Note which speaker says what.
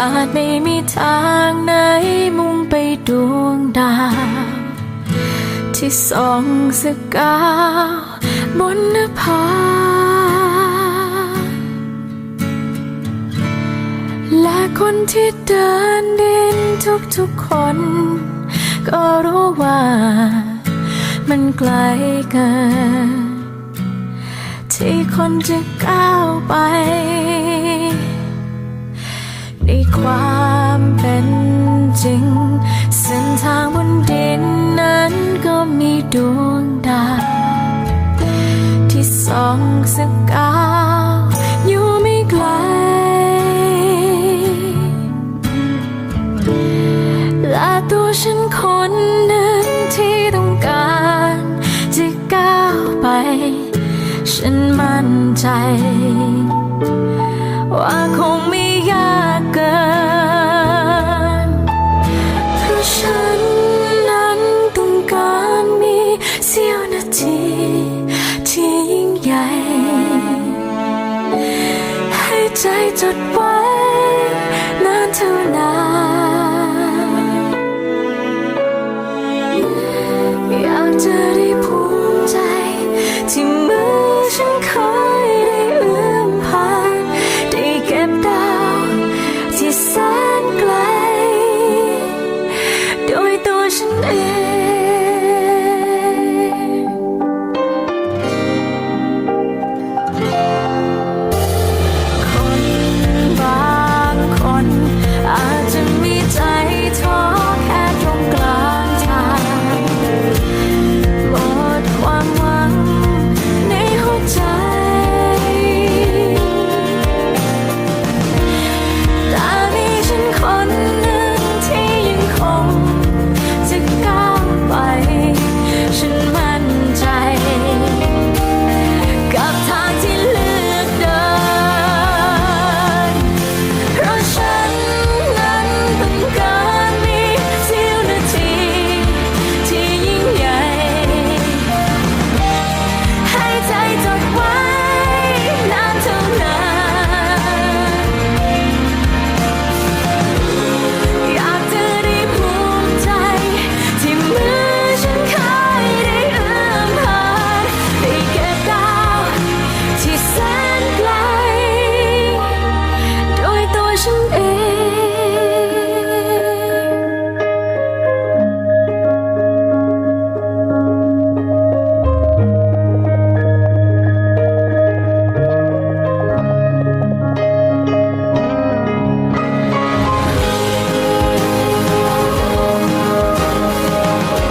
Speaker 1: อาจไม่มีทางไหนมุ่งไปดวงดาวที่สองสกาวบนนภาและคนที่เดินดินทุกๆคน ก็รู้ว่ามันไกลเกินที่คนจะก้าวไป ในความเป็นจริง เส้นทางบนดินนั้นก็มีดวงดาวที่ส่องสกาวอยู่ไม่ไกล และตัวฉันคนหนึ่งที่ต้องการจะก้าวไป ฉันมั่นใจ ว่าคง ที่ทีที่ยิ่งใหญ่ ให้ใจจดไว้นานเท่านาน